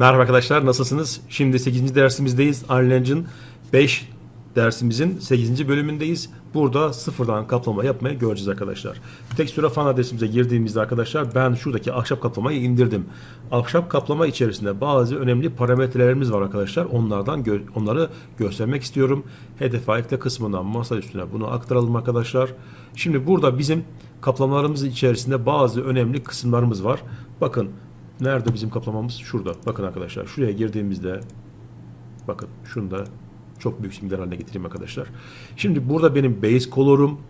Merhaba arkadaşlar nasılsınız? Şimdi 8. dersimizdeyiz. Unreal 5 dersimizin 8. bölümündeyiz. Burada sıfırdan kaplama yapmayı göreceğiz arkadaşlar. Tekstüre fan adresimize girdiğimizde arkadaşlar ben şuradaki ahşap kaplamayı indirdim. Ahşap kaplama içerisinde bazı önemli parametrelerimiz var arkadaşlar. Onlardan gö- onları göstermek istiyorum. Hedef ekle kısmından masa üstüne bunu aktaralım arkadaşlar. Şimdi burada bizim kaplamalarımız içerisinde bazı önemli kısımlarımız var. Bakın Nerede bizim kaplamamız? Şurada. Bakın arkadaşlar. Şuraya girdiğimizde bakın şunu da çok büyük simgeler haline getireyim arkadaşlar. Şimdi burada benim base color'um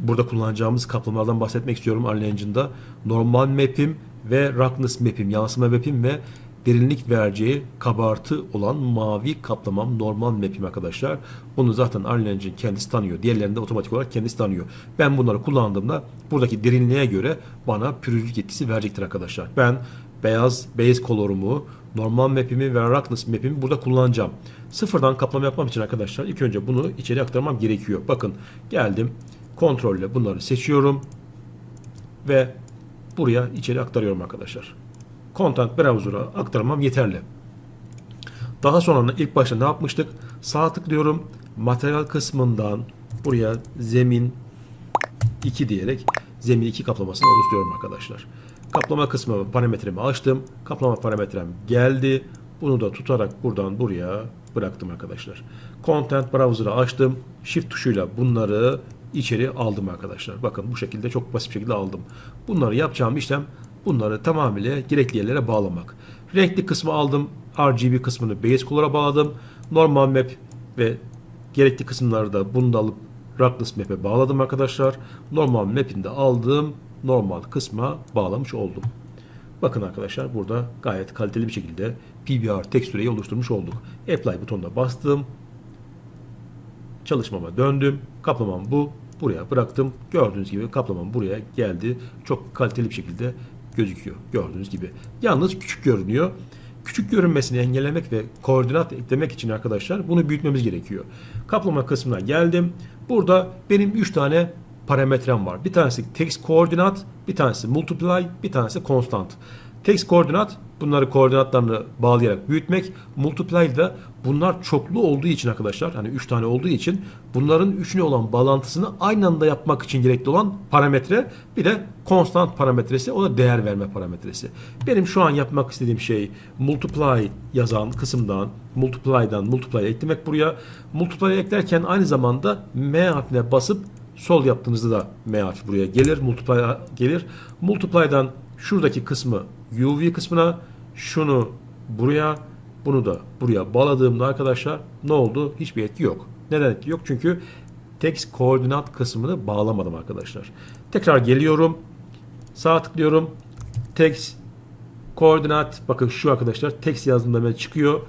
burada kullanacağımız kaplamalardan bahsetmek istiyorum Unreal Engine'da. Normal map'im ve roughness map'im, yansıma map'im ve derinlik vereceği kabartı olan mavi kaplamam normal map'im arkadaşlar. Bunu zaten Unreal Engine kendisi tanıyor. Diğerlerinde otomatik olarak kendisi tanıyor. Ben bunları kullandığımda buradaki derinliğe göre bana pürüzlük etkisi verecektir arkadaşlar. Ben beyaz base color'umu, normal map'imi ve roughness map'imi burada kullanacağım. Sıfırdan kaplama yapmam için arkadaşlar ilk önce bunu içeri aktarmam gerekiyor. Bakın geldim. Kontrolle bunları seçiyorum ve buraya içeri aktarıyorum arkadaşlar. Content Browser'a aktarmam yeterli. Daha sonra ilk başta ne yapmıştık? Sağ tıklıyorum. Materyal kısmından buraya zemin 2 diyerek zemin 2 kaplamasını oluşturuyorum arkadaşlar. Kaplama kısmı parametremi açtım. Kaplama parametrem geldi. Bunu da tutarak buradan buraya bıraktım arkadaşlar. Content Browser'ı açtım. Shift tuşuyla bunları içeri aldım arkadaşlar. Bakın bu şekilde çok basit bir şekilde aldım. Bunları yapacağım işlem bunları tamamıyla gerekli yerlere bağlamak. Renkli kısmı aldım. RGB kısmını base color'a bağladım. Normal map ve gerekli kısımları da bunu da alıp Roughness map'e bağladım arkadaşlar. Normal map'ini de aldığım normal kısma bağlamış oldum. Bakın arkadaşlar burada gayet kaliteli bir şekilde PBR tekstüreyi oluşturmuş olduk. Apply butonuna bastım. Çalışmama döndüm. Kaplamam bu. Buraya bıraktım. Gördüğünüz gibi kaplamam buraya geldi. Çok kaliteli bir şekilde gözüküyor. Gördüğünüz gibi. Yalnız küçük görünüyor. Küçük görünmesini engellemek ve koordinat eklemek için arkadaşlar bunu büyütmemiz gerekiyor. Kaplama kısmına geldim. Burada benim 3 tane parametrem var. Bir tanesi text koordinat, bir tanesi multiply, bir tanesi constant. Text koordinat bunları koordinatlarını bağlayarak büyütmek. Multiply da bunlar çoklu olduğu için arkadaşlar hani 3 tane olduğu için bunların üçüne olan bağlantısını aynı anda yapmak için gerekli olan parametre bir de constant parametresi o da değer verme parametresi. Benim şu an yapmak istediğim şey multiply yazan kısımdan multiply'dan multiply eklemek buraya. Multiply eklerken aynı zamanda M harfine basıp sol yaptığınızda da M harfi buraya gelir. Multiply gelir. Multiply'dan şuradaki kısmı UV kısmına şunu buraya bunu da buraya bağladığımda arkadaşlar ne oldu? Hiçbir etki yok. Neden etki yok? Çünkü text koordinat kısmını bağlamadım arkadaşlar. Tekrar geliyorum. Sağ tıklıyorum. Text koordinat bakın şu arkadaşlar text yazdığımda hemen çıkıyor.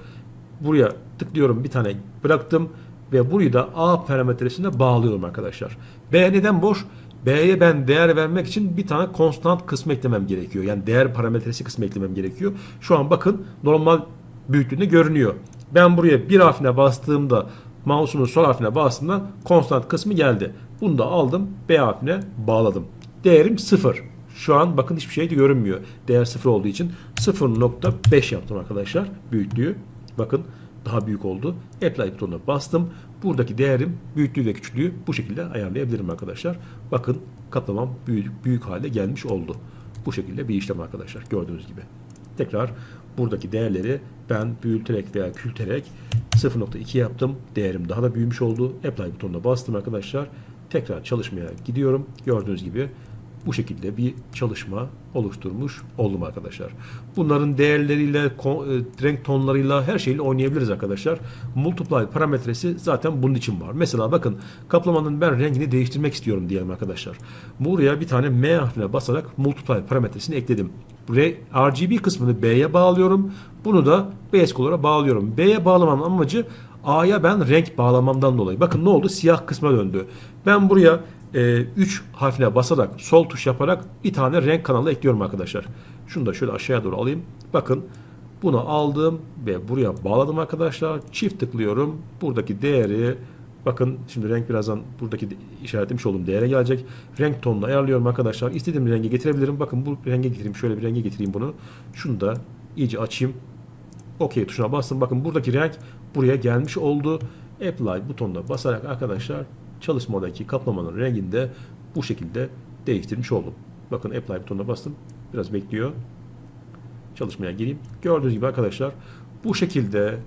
Buraya tıklıyorum bir tane bıraktım ve burayı da A parametresine bağlıyorum arkadaşlar. B neden boş? B'ye ben değer vermek için bir tane konstant kısmı eklemem gerekiyor. Yani değer parametresi kısmı eklemem gerekiyor. Şu an bakın normal büyüklüğünde görünüyor. Ben buraya bir harfine bastığımda mouse'umun sol harfine bastığımda konstant kısmı geldi. Bunu da aldım B harfine bağladım. Değerim 0. Şu an bakın hiçbir şey de görünmüyor. Değer 0 olduğu için 0.5 yaptım arkadaşlar büyüklüğü. Bakın daha büyük oldu. Apply butonuna bastım. Buradaki değerim büyüklüğü ve küçüklüğü bu şekilde ayarlayabilirim arkadaşlar. Bakın katlamam büyük, büyük hale gelmiş oldu. Bu şekilde bir işlem arkadaşlar gördüğünüz gibi. Tekrar buradaki değerleri ben büyüterek veya küçülterek 0.2 yaptım. Değerim daha da büyümüş oldu. Apply butonuna bastım arkadaşlar. Tekrar çalışmaya gidiyorum. Gördüğünüz gibi bu şekilde bir çalışma oluşturmuş oldum arkadaşlar. Bunların değerleriyle, e, renk tonlarıyla her şeyle oynayabiliriz arkadaşlar. Multiply parametresi zaten bunun için var. Mesela bakın kaplamanın ben rengini değiştirmek istiyorum diyelim arkadaşlar. Buraya bir tane M harfine basarak multiply parametresini ekledim. RGB kısmını B'ye bağlıyorum. Bunu da base color'a bağlıyorum. B'ye bağlamamın amacı A'ya ben renk bağlamamdan dolayı. Bakın ne oldu? Siyah kısma döndü. Ben buraya 3 harfine basarak sol tuş yaparak bir tane renk kanalı ekliyorum arkadaşlar. Şunu da şöyle aşağıya doğru alayım. Bakın bunu aldım ve buraya bağladım arkadaşlar. Çift tıklıyorum. Buradaki değeri bakın şimdi renk birazdan buradaki işaretlemiş olduğum değere gelecek. Renk tonunu ayarlıyorum arkadaşlar. İstediğim renge getirebilirim. Bakın bu renge getireyim. Şöyle bir renge getireyim bunu. Şunu da iyice açayım. OK tuşuna bastım. Bakın buradaki renk buraya gelmiş oldu. Apply butonuna basarak arkadaşlar çalışmadaki kaplamanın rengini de bu şekilde değiştirmiş oldum. Bakın Apply butonuna bastım. Biraz bekliyor. Çalışmaya gireyim. Gördüğünüz gibi arkadaşlar bu şekilde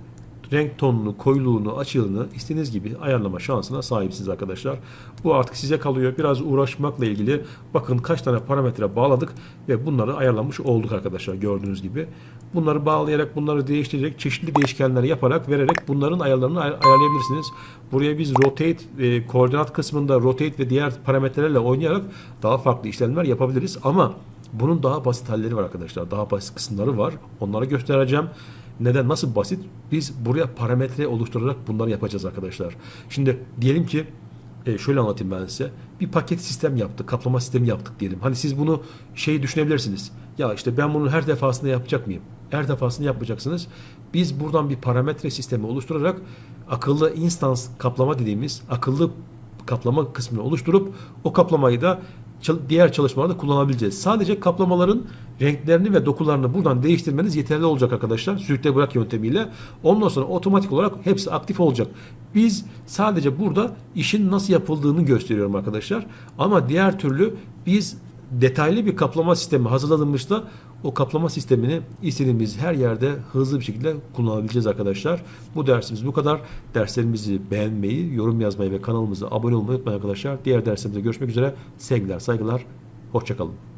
renk tonunu, koyuluğunu, açığını istediğiniz gibi ayarlama şansına sahipsiniz arkadaşlar. Bu artık size kalıyor. Biraz uğraşmakla ilgili bakın kaç tane parametre bağladık ve bunları ayarlamış olduk arkadaşlar gördüğünüz gibi. Bunları bağlayarak, bunları değiştirerek, çeşitli değişkenler yaparak, vererek bunların ayarlarını ay- ayarlayabilirsiniz. Buraya biz rotate, e, koordinat kısmında rotate ve diğer parametrelerle oynayarak daha farklı işlemler yapabiliriz. Ama bunun daha basit halleri var arkadaşlar. Daha basit kısımları var. Onları göstereceğim. Neden? Nasıl basit? Biz buraya parametre oluşturarak bunları yapacağız arkadaşlar. Şimdi diyelim ki e, şöyle anlatayım ben size. Bir paket sistem yaptık, kaplama sistemi yaptık diyelim. Hani siz bunu şey düşünebilirsiniz. Ya işte ben bunu her defasında yapacak mıyım? Her defasında yapmayacaksınız. Biz buradan bir parametre sistemi oluşturarak akıllı instance kaplama dediğimiz akıllı kaplama kısmını oluşturup o kaplamayı da diğer çalışmalarda kullanabileceğiz. Sadece kaplamaların renklerini ve dokularını buradan değiştirmeniz yeterli olacak arkadaşlar. Sürükle bırak yöntemiyle. Ondan sonra otomatik olarak hepsi aktif olacak. Biz sadece burada işin nasıl yapıldığını gösteriyorum arkadaşlar. Ama diğer türlü biz detaylı bir kaplama sistemi hazırladığımızda o kaplama sistemini istediğimiz her yerde hızlı bir şekilde kullanabileceğiz arkadaşlar. Bu dersimiz bu kadar. Derslerimizi beğenmeyi, yorum yazmayı ve kanalımıza abone olmayı unutmayın arkadaşlar. Diğer derslerimizde görüşmek üzere. Sevgiler, saygılar. Hoşçakalın.